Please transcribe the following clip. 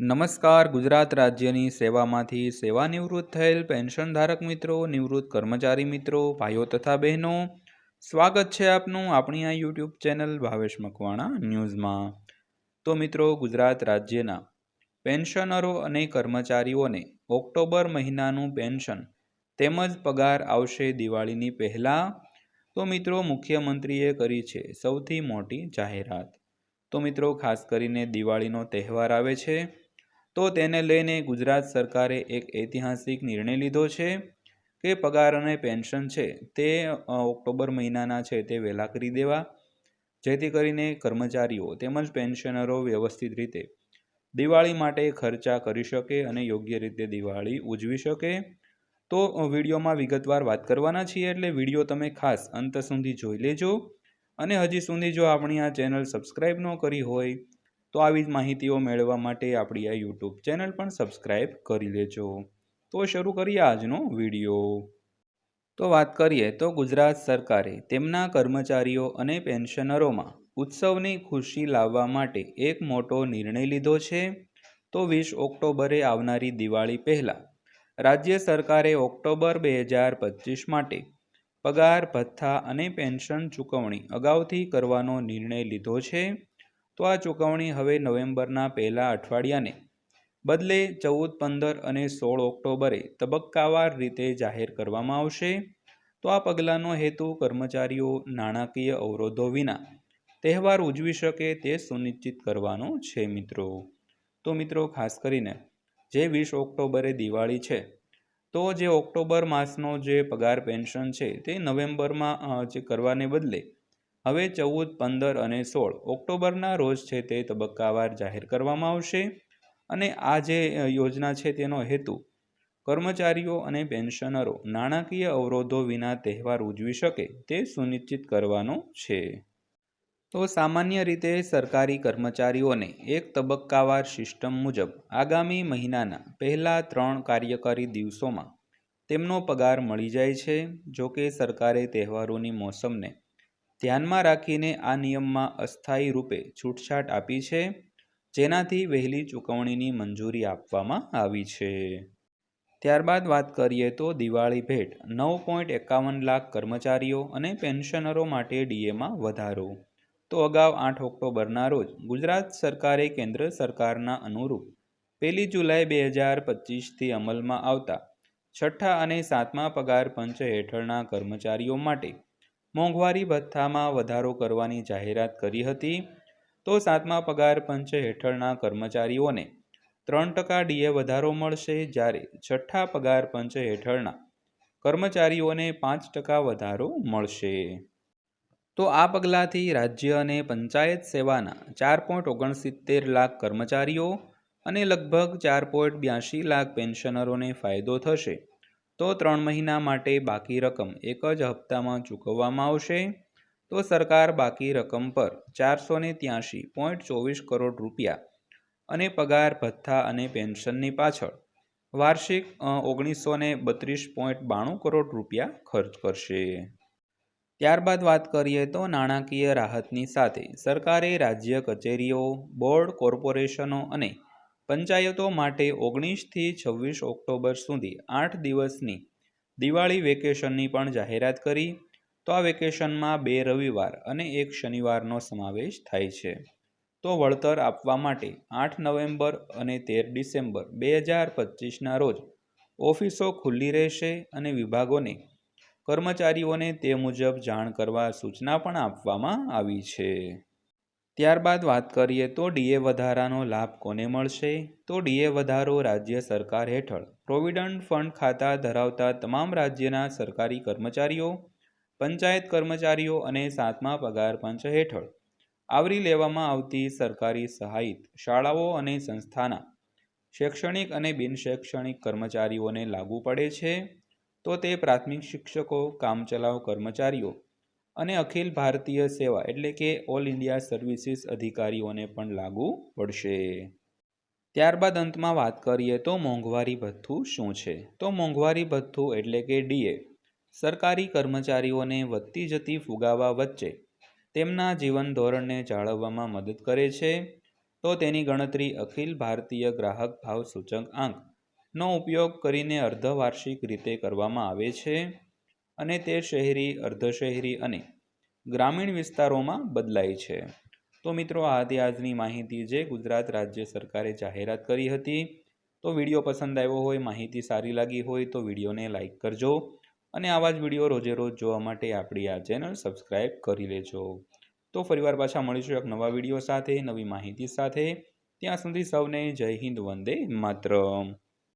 નમસ્કાર, ગુજરાત રાજ્યની સેવામાંથી સેવાનિવૃત્ત થયેલ પેન્શન ધારક મિત્રો, નિવૃત્ત કર્મચારી મિત્રો, ભાઈઓ તથા બહેનો, સ્વાગત છે આપનું આપણી આ યુટ્યુબ ચેનલ ભાવેશ મકવાણા ન્યૂઝમાં. તો મિત્રો, ગુજરાત રાજ્યના પેન્શનરો અને કર્મચારીઓને ઓક્ટોબર મહિનાનું પેન્શન તેમજ પગાર આવશે દિવાળીની પહેલાં, તો મિત્રો મુખ્યમંત્રીએ કરી છે સૌથી મોટી જાહેરાત. તો મિત્રો, ખાસ કરીને દિવાળીનો તહેવાર આવે છે. તો તેને લઈને ગુજરાત સરકારે એક ઐતિહાસિક નિર્ણય લીધો છે કે પગાર અને પેન્શન છે તે ઓક્ટોબર મહિનાના છે તે વહેલા કરી દેવા. જેથી કરીને કર્મચારીઓ તેમજ પેન્શનરો વ્યવસ્થિત રીતે દિવાળી માટે ખર્ચા કરી શકે અને યોગ્ય રીતે દિવાળી ઉજવી શકે. તો વિડીયોમાં વિગતવાર વાત કરવાના છીએ એટલે વીડિયો તમે ખાસ અંત સુધી જોઈ લેજો. અને હજી સુધી જો આપણી આ ચેનલ સબસ્ક્રાઈબ ન કરી હોય તો આવી જ માહિતીઓ મેળવવા માટે આપણી આ યુટ્યુબ ચેનલ પણ સબસ્ક્રાઈબ કરી લેજો. તો શરૂ કરીએ આજનો વીડિયો. તો વાત કરીએ તો ગુજરાત સરકારે તેમના કર્મચારીઓ અને પેન્શનરોમાં ઉત્સવની ખુશી લાવવા માટે એક મોટો નિર્ણય લીધો છે. તો વીસ ઓક્ટોબરે આવનારી દિવાળી પહેલાં રાજ્ય સરકારે ઓક્ટોબર બે હજાર પચીસ માટે પગાર, ભથ્થા અને પેન્શન ચૂકવણી અગાઉથી કરવાનો નિર્ણય લીધો છે. તો આ ચૂકવણી હવે નવેમ્બરના પહેલા અઠવાડિયાને બદલે ચૌદ, પંદર અને સોળ ઓક્ટોબરે તબક્કાવાર રીતે જાહેર કરવામાં આવશે. તો આ પગલાંનો હેતુ કર્મચારીઓ નાણાકીય અવરોધો વિના તહેવાર ઉજવી શકે તે સુનિશ્ચિત કરવાનો છે મિત્રો. તો મિત્રો, ખાસ કરીને જે વીસ ઓક્ટોબરે દિવાળી છે, તો જે ઓક્ટોબર માસનો જે પગાર, પેન્શન છે તે નવેમ્બરમાં જે કરવાને બદલે હવે ચૌદ, પંદર અને સોળ ઓક્ટોબરના રોજ છે તે તબક્કાવાર જાહેર કરવામાં આવશે અને આ જે યોજના છે તેનો હેતુ કર્મચારીઓ અને પેન્શનરો નાણાકીય અવરોધો વિના તહેવાર ઉજવી શકે તે સુનિશ્ચિત કરવાનો છે. તો સામાન્ય રીતે સરકારી કર્મચારીઓને એક તબક્કાવાર સિસ્ટમ મુજબ આગામી મહિનાના પહેલા ત્રણ કાર્યકારી દિવસોમાં તેમનો પગાર મળી જાય છે, જો કે સરકારે તહેવારોની મોસમને ધ્યાનમાં રાખીને આ નિયમમાં અસ્થાયી રૂપે છૂટછાટ આપી છે, જેનાથી વહેલી ચૂકવણીની મંજૂરી આપવામાં આવી છે. ત્યારબાદ વાત કરીએ તો દિવાળી ભેટ, નવ પોઈન્ટ એકાવન લાખ કર્મચારીઓ અને પેન્શનરો માટે ડીએમાં વધારો. તો અગાઉ આઠ ઓક્ટોબરના રોજ ગુજરાત સરકારે કેન્દ્ર સરકારના અનુરૂપ પહેલી જુલાઈ બે હજાર પચીસથી અમલમાં આવતા છઠ્ઠા અને સાતમા પગાર પંચ હેઠળના કર્મચારીઓ માટે મોંઘવારી ભથ્થામાં વધારો કરવાની જાહેરાત કરી હતી, તો સાતમા પગાર પંચ હેઠળના કર્મચારીઓને ત્રણ ટકા ડીએ વધારો મળશે જ્યારે છઠ્ઠા પગાર પંચ હેઠળના કર્મચારીઓને પાંચ ટકા વધારો મળશે. તો આ પગલાંથી રાજ્ય અને પંચાયત સેવાના ચાર પોઈન્ટ ઓગણસિત્તેર લાખ કર્મચારીઓ અને લગભગ ચાર પોઈન્ટ બ્યાસી લાખ પેન્શનરોને ફાયદો થશે. તો ત્રણ મહિના માટે બાકી રકમ એક જ હપ્તામાં ચૂકવવામાં આવશે. તો સરકાર બાકી રકમ પર ચારસો ને ત્યાંશી પોઈન્ટ ચોવીસ કરોડ રૂપિયા અને પગાર, ભથ્થા અને પેન્શનની પાછળ વાર્ષિક ઓગણીસો ને બત્રીસ પોઈન્ટ બાણું કરોડ રૂપિયા ખર્ચ કરશે. ત્યારબાદ વાત કરીએ તો નાણાકીય રાહતની સાથે સરકારે રાજ્ય કચેરીઓ, બોર્ડ કોર્પોરેશનો અને પંચાયતો માટે ઓગણીસથી છવ્વીસ ઓક્ટોબર સુધી આઠ દિવસની દિવાળી વેકેશનની પણ જાહેરાત કરી. તો આ વેકેશનમાં બે રવિવાર અને એક શનિવારનો સમાવેશ થાય છે. તો વળતર આપવા માટે આઠ નવેમ્બર અને તેર ડિસેમ્બર બે હજાર પચીસના રોજ ઓફિસો ખુલ્લી રહેશે અને વિભાગોને કર્મચારીઓને તે મુજબ જાણ કરવા સૂચના પણ આપવામાં આવી છે. ત્યારબાદ વાત કરીએ તો ડીએ વધારાનો લાભ કોને મળશે? તો ડીએ વધારો રાજ્ય સરકાર હેઠળ. પ્રોવિડન્ટ ફંડ ખાતા ધરાવતા તમામ રાજ્યના સરકારી કર્મચારીઓ, પંચાયત કર્મચારીઓ અને સાતમા પગાર પંચ હેઠળ. આવરી લેવામાં આવતી સરકારી સહાયિત શાળાઓ અને સંસ્થાના શૈક્ષણિક અને બિનશૈક્ષણિક કર્મચારીઓને લાગુ પડે છે. તો તે પ્રાથમિક શિક્ષકો, કામચલાઉ કર્મચારીઓ અને અખિલ ભારતીય સેવા એટલે કે ઓલ ઇન્ડિયા સર્વિસીસ અધિકારીઓને પણ લાગુ પડશે. ત્યારબાદ અંતમાં વાત કરીએ તો મોંઘવારી ભથ્થું શું છે? તો મોંઘવારી ભથ્થું એટલે કે ડીએ સરકારી કર્મચારીઓને વધતી જતી ફુગાવા વચ્ચે તેમના જીવન ધોરણને જાળવવામાં મદદ કરે છે. તો તેની ગણતરી અખિલ ભારતીય ગ્રાહક ભાવ સૂચક આંકનો ઉપયોગ કરીને અર્ધવાર્ષિક રીતે કરવામાં આવે છે. અને તે શહેરી, અર્ધશહેરી અને ગ્રામીણ વિસ્તારોમાં બદલાય છે. તો મિત્રો, આ હતી આજની માહિતી જે ગુજરાત રાજ્ય સરકારે જાહેરાત કરી હતી. તો વીડિયો પસંદ આવ્યો હોય, માહિતી સારી લાગી હોય, તો વિડીયોને લાઇક કરજો અને આવા જ વીડિયો રોજે રોજ જોવા માટે આપણી આ ચેનલ સબસ્ક્રાઈબ કરી લેજો. તો ફરીવાર પાછા મળીશું એક નવા વીડિયો સાથે, નવી માહિતી સાથે. ત્યાં સુધી સૌને જય હિન્દ, વંદે માતરમ.